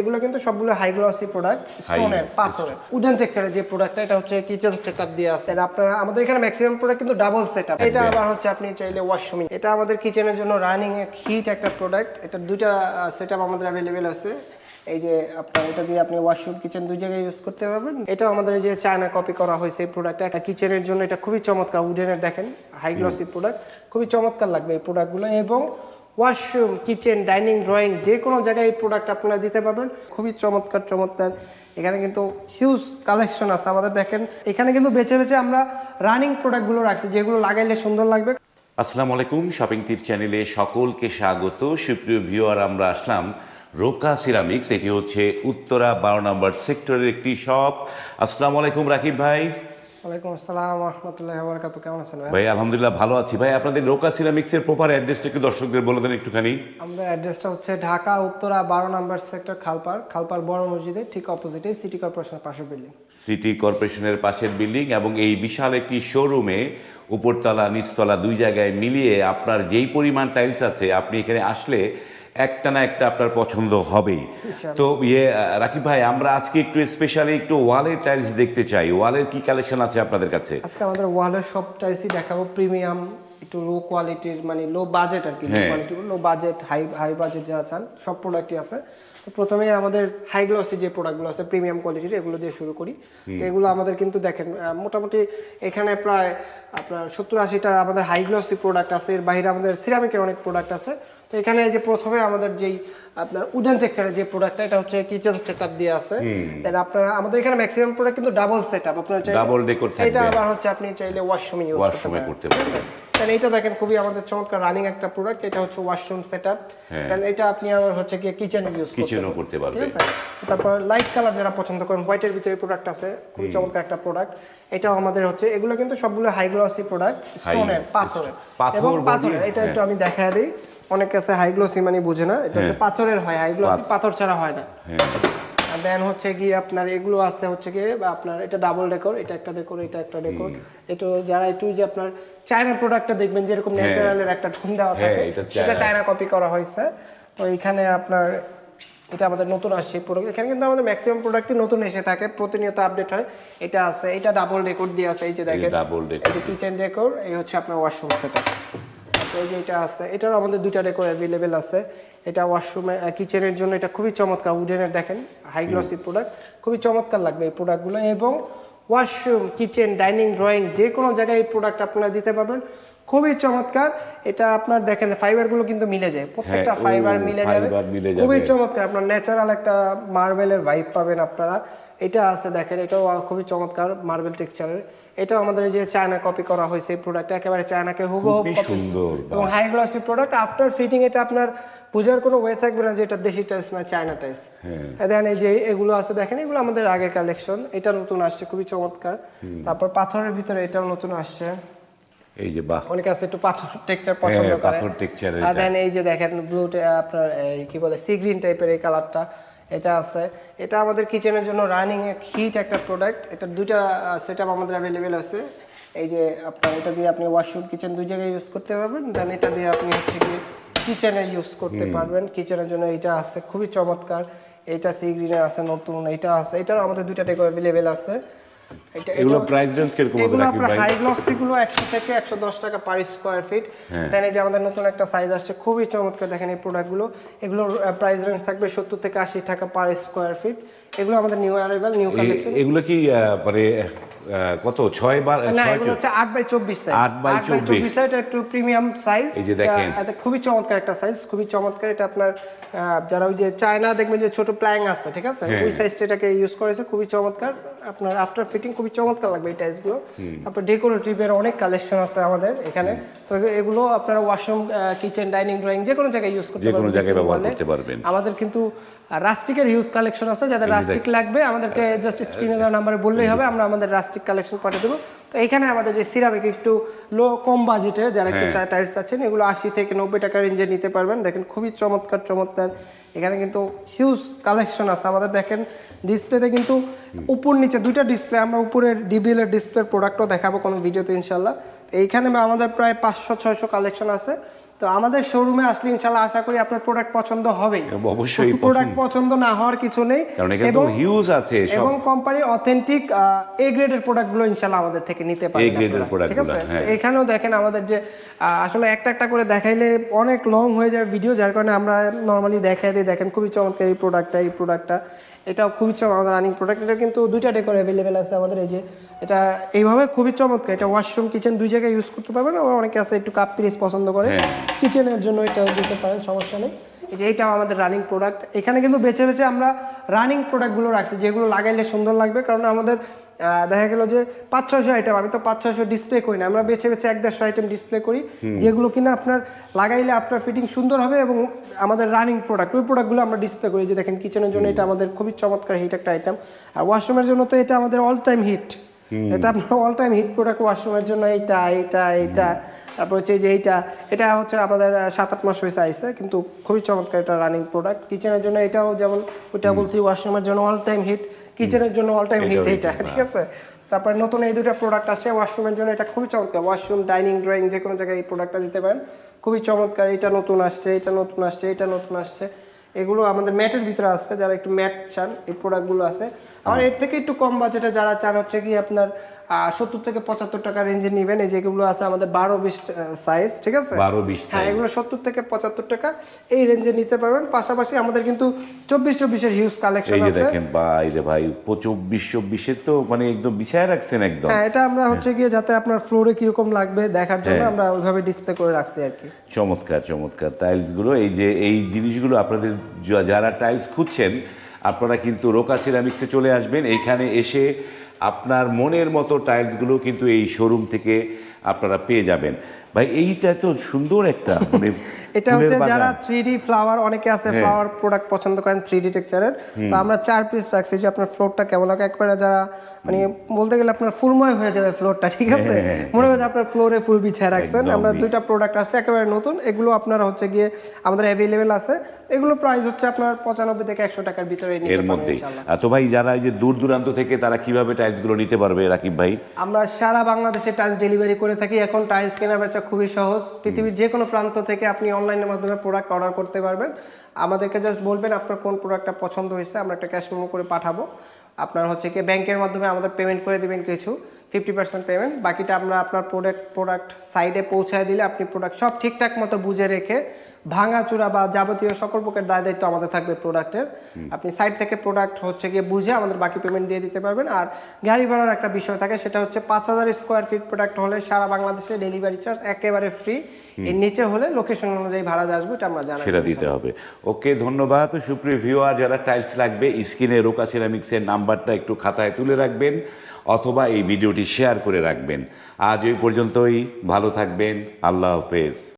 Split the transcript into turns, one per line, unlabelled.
এগুলো কিন্তু সবগুলো হাই গ্লসি প্রোডাক্ট স্টোনের পাথরের। উডেন টেক্সচারের যে প্রোডাক্টটা এটা হচ্ছে কিচেন সেটআপ দিয়ে আছে। আপনারা আমাদের এখানে ম্যাক্সিমাম প্রোডাক্ট কিন্তু ডাবল সেটআপ এটা আবার হচ্ছে আপনি চাইলে ওয়াশরুম এটা আমাদের কিচেনের জন্য রানিং হিট একটা প্রোডাক্ট এটা দুইটা সেটআপ আমাদের অ্যাভেলেবেল আছে। এই যে আপনার এটা দিয়ে আপনি ওয়াশরুম কিচেন দুই জায়গায় ইউজ করতে পারবেন। এটা আমাদের এই যে চায়না কপি করা হয়েছে এই প্রোডাক্টটা একটা কিচেনের জন্য এটা খুবই চমৎকার। উডেনের দেখেন হাই গ্লসি প্রোডাক্ট খুবই চমৎকার লাগবে এই প্রোডাক্টগুলো এবং ওয়াশরুম কিচেন ডাইনিং ড্রয়িং যে কোনো জায়গায় এই প্রোডাক্ট আপনারা দিতে পারবেন। খুবই চমৎকার চমৎকার। এখানে কিন্তু হিউজ কালেকশন আছে। আমাদের দেখেন, এখানে কিন্তু বেছে বেছে আমরা রানিং প্রোডাক্টগুলো রাখছি, যেগুলো লাগাইলে সুন্দর লাগবে।
আসসালামু আলাইকুম শপিং টিপ চ্যানেলে সকলকে স্বাগত। সুপ্রিয় ভিউয়ার আমরা আসলাম রোকা সিরামিক্স এটি হচ্ছে উত্তরা বারো নম্বর সেক্টরের একটি শপ আসসালামু আলাইকুম, রাকিব ভাই।
ওয়ালাইকুম আসসালাম রহমতুল্লাহ বরকাত কেমন আছেন ভাই?
আলহামদুলিল্লাহ ভালো আছি। ভাই আপনাদের রোকা সিরামিক্সের প্রপার অ্যাড্রেসটা একটু দর্শকদের বলে দেন একটুখানি।
আমাদের অ্যাড্রেসটা হচ্ছে ঢাকা উত্তরা বারো নাম্বার সেক্টর খালপার খালপার বড় মসজিদের ঠিক অপোজিটে সিটি কর্পোরেশনের পাশের বিল্ডিং
সিটি কর্পোরেশনের পাশের বিল্ডিং এবং এই বিশাল একটি শোরুমে উপরতলা নিচতলা দুই জায়গায় মিলিয়ে আপনার যেই পরিমাণ টাইলস আছে আপনি এখানে আসলে একটা না একটা আপনার পছন্দ হবেই। তো ইয়ে রাকিব ভাই আমরা আজকে একটু স্পেশালি একটু ওয়ালের টাইলস দেখতে চাই। ওয়ালের কি কালেকশন আছে আপনাদের কাছে?
আজকে আমাদের ওয়ালের সব টাইলসই দেখাবো। প্রিমিয়াম একটু লো কোয়ালিটির মানে লো বাজেট আর কি low. Quality low budget high high budget যারা চান সব প্রোডাক্টই আছে। তো প্রথমে আমাদের হাই গ্লসি যে প্রোডাক্টগুলো আছে প্রিমিয়াম কোয়ালিটির এগুলো দিয়ে শুরু করি। তো এগুলো আমাদের কিন্তু দেখেন মোটামুটি এখানে প্রায় আপনার সত্তর আশিটা আমাদের হাই গ্লসি প্রোডাক্ট আছে। এর বাইরে আমাদের সিরামিকের অনেক প্রোডাক্ট আছে। তো এখানে যে প্রথমে আমাদের যেই আপনার উডেন টেক্সচারের যে প্রোডাক্টটা এটা হচ্ছে কিচেন সেটআপ দিয়ে আছে। দেন আপনারা আমাদের এখানে ম্যাক্সিমাম প্রোডাক্ট কিন্তু ডাবল সেটআপ আপনারা চাইলে
Double decor থাকবে।
এটা আবার হচ্ছে আপনি চাইলে ওয়াশরুমে ইউজ করতে পারেন।
করতে
আছে? তাহলে এটা দেখেন খুবই আমাদের চমৎকার রানিং একটা প্রোডাক্ট এটা হচ্ছে ওয়াশরুম সেটআপ দেন এটা আপনি আবার হচ্ছে কি কিচেনে ইউজ করতে
কিচেনও
পারেন
করতে পারবে
ঠিক আছে? তারপর লাইট কালার যারা পছন্দ করেন হোয়াইটের ভিতরে প্রোডাক্ট আছে খুবই চমৎকার একটা প্রোডাক্ট এটাও আমাদের হচ্ছে এগুলো কিন্তু সবগুলো হাই গ্লসি প্রোডাক্ট স্টোনের পাথরের।
পাথর
এবং পাথরের এটা একটু আমি দেখায় দিই। অনেক কাছে হাই গ্লসি মানে বুঝে না এটা হচ্ছে পাথরের হয় হাই গ্লসি পাথর ছাড়া হয় না। আর দেন হচ্ছে গিয়ে আপনার এগুলো আছে হচ্ছে বা আপনার এটা ডাবল ডেকোর এটা একটা ডেকোর এটা একটা ডেকোর একটু যারা একটু যে আপনার চায়না প্রোডাক্টটা দেখবেন যেরকম ন্যাচারালের একটা ঠুন দেওয়া
হ্যাঁ,
থাকে
এটা
এটা চায়না কপি করা হয়েছে। তো এখানে আপনার এটা আমাদের নতুন আসছে প্রোডাক্ট এখানে কিন্তু আমাদের ম্যাক্সিমাম প্রোডাক্টই নতুন এসে থাকে প্রতিনিয়ত আপডেট হয়। এটা আছে এটা ডাবল ডেকোর দিয়ে আছে এই যে দেখেন।
ডাবল ডেকোর
এটা কিচেন ডেকোর এই হচ্ছে আপনার ওয়াশরুম সেটআপ এই যে এটা আছে এটারও আমাদের দুইটা ডেকোর অ্যাভেলেবেল আছে। এটা ওয়াশরুমে কিচেনের জন্য এটা খুবই চমৎকার উডেনের দেখেন হাই গ্লসি প্রোডাক্ট খুবই চমৎকার লাগবে এই প্রোডাক্টগুলো এবং ওয়াশরুম কিচেন ডাইনিং ড্রয়িং যে কোনো জায়গায় এই প্রোডাক্ট আপনারা দিতে পারবেন। খুবই চমৎকার। এটা আপনার দেখেন ফাইবারগুলো কিন্তু মিলে যায় প্রত্যেকটা
হ্যাঁ,
ফাইবার মিলে যাবে। খুবই চমৎকার আপনার ন্যাচারাল একটা মার্বেলের ভাইব পাবেন আপনারা। এটা আছে দেখেন এটাও খুবই চমৎকার মার্বেল টেক্সচারের এটাও আমাদের যে চায়না কপি করা হয়েছে এই প্রোডাক্ট একেবারে চায়নাকে হুবহু।
সুন্দর,
এবং high glossy product after fitting এটা আপনার বোঝার কোনো ওয়ে থাকবে না যে এটা দেশি টাইলস না চায়না টাইলস দেন এই যে এগুলো আছে দেখেন এগুলো আমাদের আগের কালেকশন এটা নতুন আসছে খুবই চমৎকার। তারপর পাথরের ভিতরে এটাও নতুন আসছে।
এই যে বাহ।
অনেকে আছে একটু পাথর টেক্সচার পছন্দ
হ্যাঁ,
করে।
পাথর এর
আর দেন এই যে দেখেন ব্লু আপনার এই কি বলে সি গ্রিন টাইপের এই কালারটা এটা আছে। এটা আমাদের কিচেনের জন্য রানিং এক হিট একটা প্রোডাক্ট এটা দুইটা সেট আমাদের অ্যাভেলেবেল আছে। এই যে আপনার এটা দিয়ে আপনি ওয়াশরুম কিচেন দুই জায়গায় ইউজ করতে পারবেন। দেন এটা দিয়ে আপনি হচ্ছে কি কিচেনে ইউজ করতে পারবেন। কিচেনের জন্য এটা আছে খুবই চমৎকার। এটা সি গ্রিনে আছে নতুন। এটা আছে এটারও আমাদের দুইটা টেকো অ্যাভেলেবেল আছে।
এগুলো প্রাইস রেঞ্জ কীরকম
এগুলো আপনার হাই গ্লসি গুলো একশো থেকে একশো দশ টাকা পার স্কোয়ার ফিট দেন এই যে আমাদের নতুন একটা সাইজ আসছে খুবই চমৎকার দেখেন এই প্রোডাক্টগুলো এগুলোর প্রাইস রেঞ্জ থাকবে সত্তর থেকে আশি টাকা পার স্কোয়ার ফিট এগুলো আমাদের নিউ অ্যারাইভাল নিউ কালেকশন
এগুলো কি মানে কত? ছয় বার
না এগুলো হচ্ছে আট বাই চব্বিশ সাইজ
আট 24
চব্বিশ। এটা একটু প্রিমিয়াম সাইজ
এই যে দেখেন।
খুবই চমৎকার একটা সাইজ খুবই চমৎকার। এটা আপনার যারা ওই যে চায়না দেখবেন যে ছোট প্ল্যাং আছে ঠিক আছে?
হ্যাঁ।
ওই সাইজটা এটাকে ইউজ করেছে খুবই চমৎকার। আপনার আফটার ফিটিং খুবই চমৎকার লাগবে এই টাইলসগুলো তারপর ডেকোরেটিভের অনেক কালেকশন আছে আমাদের এখানে। তো এগুলো আপনারা ওয়াশরুম কিচেন ডাইনিং ড্রয়িং যে কোনো জায়গায় ইউজ। করতে পারবেন। আমাদের কিন্তু রাস্টিকের হিউজ কালেকশন আছে যাদের রাস্টিক লাগবে আমাদেরকে জাস্ট স্ক্রিনে দেওয়া নাম্বারে বললেই হবে আমরা আমাদের রাস্টিক কালেকশন পাঠিয়ে দেবো। তো এখানে আমাদের যে সিরামিক একটু লো কম বাজেটে যারা একটু টাইলস চাচ্ছেন এগুলো আশি থেকে নব্বই টাকা রেঞ্জে নিতে পারবেন। দেখেন খুবই চমৎকার চমৎকার। এখানে কিন্তু হিউজ কালেকশন আছে। আমাদের দেখেন ডিসপ্লেতে কিন্তু উপর নিচে দুইটা ডিসপ্লে আমরা উপরের ডিবিএল এর ডিসপ্লের প্রোডাক্টও দেখাবো কোনো ভিডিওতে ইনশাল্লাহ এইখানে আমাদের প্রায় পাঁচশো ছয়শো কালেকশন আছে। তো আমাদের শোরুমে আসলে ইনশাল্লাহ আশা করি আপনার প্রোডাক্ট পছন্দ হবেই।
অবশ্যই
প্রোডাক্ট পছন্দ। না হওয়ার কিছু নেই
তো হিউজ আছে
এবং কোম্পানির অথেন্টিক এ গ্রেডের প্রোডাক্টগুলো ইনশাল্লাহ আমাদের থেকে নিতে
A grade এর
আপনারা। ঠিক আছে?
হ্যাঁ।
এখানেও দেখেন আমাদের যে আসলে একটা একটা করে দেখাইলে অনেক লং হয়ে যায় ভিডিও যার কারণে আমরা নরমালি দেখাই দিই। দেখেন খুবই চমৎকার এই প্রোডাক্টটা এই প্রোডাক্টটা এটাও খুবই চমৎকার আমাদের রানিং প্রোডাক্ট এটা কিন্তু দুইটা ডেকোর অ্যাভেলেবেল আছে আমাদের এই যে। এটা এইভাবে খুবই চমৎকার এটা ওয়াশরুম কিচেন দুই জায়গায় ইউজ করতে পারবেন। আবার অনেকে আছে একটু কাপ পিরিস পছন্দ করে।
হ্যাঁ।
কিচেনের জন্য এটা দিতে পারেন সমস্যা নেই। এই যে এইটাও আমাদের রানিং প্রোডাক্ট এখানে কিন্তু বেছে বেছে আমরা রানিং প্রোডাক্টগুলো রাখছি যেগুলো লাগাইলে সুন্দর লাগবে। কারণ আমাদের দেখা গেল যে পাঁচ ছয়শো আইটেম আমি তো পাঁচ ছয়শো ডিসপ্লে করি না। আমরা বেছে বেছে এক দেড়শো আইটেম ডিসপ্লে করি যেগুলো কিনা আপনার লাগাইলে আপনার ফিটিং সুন্দর হবে এবং আমাদের রানিং প্রোডাক্ট ওই প্রোডাক্টগুলো আমরা ডিসপ্লে করি। যে দেখেন কিচেনের জন্য এটা আমাদের খুবই চমৎকার হিট একটা আইটেম আর ওয়াশরুমের জন্য তো এটা আমাদের অল টাইম হিট এটা আপনার অল টাইম হিট প্রোডাক্ট ওয়াশরুমের জন্য এইটা এইটা এইটা তারপর হচ্ছে যে এইটা এটা হচ্ছে আমাদের সাত আট মাস হয়েছে আইসে কিন্তু খুবই চমৎকার এটা রানিং প্রোডাক্ট কিচেনের জন্য এটাও যেমন ওইটা বলছি ওয়াশরুমের জন্য অল টাইম হিট কিচেনের জন্য অল টাইম হিট এটা ঠিক আছে? তারপরে নতুন এই দুটো প্রোডাক্ট আসছে ওয়াশরুমের জন্য এটা খুবই চমৎকার ওয়াশরুম ডাইনিং ড্রয়িং যে কোনো জায়গায় এই প্রোডাক্টটা দিতে পারেন। খুবই চমৎকার এটা নতুন আসছে এটা নতুন আসছে এটা নতুন আসছে। এগুলো আমাদের ম্যাটের ভিতরে আছে যারা একটু ম্যাট চান এই প্রোডাক্টগুলো আছে। আর এর থেকে একটু কম বাজেটে যারা চান হচ্ছে কি আপনার সত্তর থেকে পঁচাত্তর টাকা রেঞ্জে নেবেন। এই যেগুলো আছে আমাদের বারো বিশ সাইজ ঠিক আছে?
বারো বিশ
হ্যাঁ এগুলো সত্তর থেকে পঁচাত্তর টাকা এই রেঞ্জে নিতে পারবেন। পাশাপাশি আমাদের কিন্তু চব্বিশ চব্বিশের হিউজ কালেকশন আছে।
দেখেন ভাই রে ভাই চব্বিশ চব্বিশের তো মানে একদম বিছায় রাখছেন একদম।
হ্যাঁ এটা আমরা হচ্ছে গিয়ে যাতে আপনার ফ্লোরে কীরকম লাগবে দেখার জন্য আমরা ওইভাবে ডিসপ্লে করে রাখছি আর কি।
চমৎকার চমৎকার। টাইলসগুলো এই যে এই জিনিসগুলো আপনাদের যারা টাইলস খুঁজছেন আপনারা কিন্তু রোকা সিরামিক্সে চলে আসবেন। এইখানে এসে আপনার মনের মতো টাইলসগুলো কিন্তু এই শোরুম থেকে আপনারা পেয়ে যাবেন। ভাই এইটা তো সুন্দর একটা মানে
এটা হচ্ছে যারা থ্রি ডি ফ্লাওয়ার অনেকে আছে ফ্লাওয়ার প্রোডাক্ট পছন্দ করেন থ্রি ডি টেক্সচারের তো আমরা চার পিস রাখছি যে আপনার ফ্লোরটা কেমন লাগে? একবারে যারা মানে বলতে গেলে আপনার ফুলময় হয়ে যাবে ফ্লোরটা ঠিক আছে? মনে হয় আপনার ফ্লোরে ফুল বিছায় রাখছেন। আমরা দুইটা প্রোডাক্ট আছে একেবারে নতুন। এগুলো আপনার হচ্ছে গিয়ে আমাদের অ্যাভেলেবেল আছে। এগুলো প্রাইস হচ্ছে আপনার পঁচানব্বই থেকে একশো টাকার ভিতরে
এর
ইনশাআল্লাহ।
তো ভাই যারা এই যে দূর দূরান্ত থেকে তারা কীভাবে টাইলসগুলো নিতে পারবে রাকিব ভাই?
আমরা সারা বাংলাদেশে টাইলস ডেলিভারি করে থাকি। এখন টাইলস কেনা বেচা খুবই সহজ। পৃথিবীর যে কোনো প্রান্ত থেকে আপনি অনলাইনের মাধ্যমে প্রোডাক্ট অর্ডার করতে পারবেন। আমাদেরকে জাস্ট বলবেন আপনার কোন প্রোডাক্টটা পছন্দ হয়েছে আমরা একটা ক্যাশ মেমো করে পাঠাবো। আপনার হচ্ছে কি ব্যাংকের মাধ্যমে আমাদের পেমেন্ট করে দিবেন কিছু। ফিফটি পার্সেন্ট পেমেন্ট বাকিটা আমরা আপনার প্রোডাক্ট প্রোডাক্ট সাইডে পৌঁছায় দিলে আপনি প্রোডাক্ট সব ঠিকঠাক মতো বুঝে রেখে ভাঙা চূড়া বা যাবতীয় সকল প্রকার দায় দায়িত্ব আমাদের থাকবে প্রোডাক্টের আপনি সাইড থেকে প্রোডাক্ট হচ্ছে গিয়ে বুঝে আমাদের বাকি পেমেন্ট দিয়ে দিতে পারবেন। আর গাড়ি ভাড়ার একটা বিষয় থাকে সেটা হচ্ছে পাঁচ হাজার স্কোয়ার ফিট প্রোডাক্ট হলে সারা বাংলাদেশে ডেলিভারি চার্জ একেবারে ফ্রি এর নিচে হলে লোকেশন অনুযায়ী ভাড়া আসবে এটা আমরা জানাই।
সেটা দিতে হবে। ওকে ধন্যবাদ। সুপ্রিয় ভিউয়ার যারা টাইলস লাগবে স্ক্রিনে রোকা সিরামিক্সের নাম্বারটা একটু খাতায় তুলে রাখবেন। অথবা এই ভিডিওটি শেয়ার করে রাখবেন। আজ ওই পর্যন্তই। ভালো থাকবেন। আল্লাহ হাফেজ।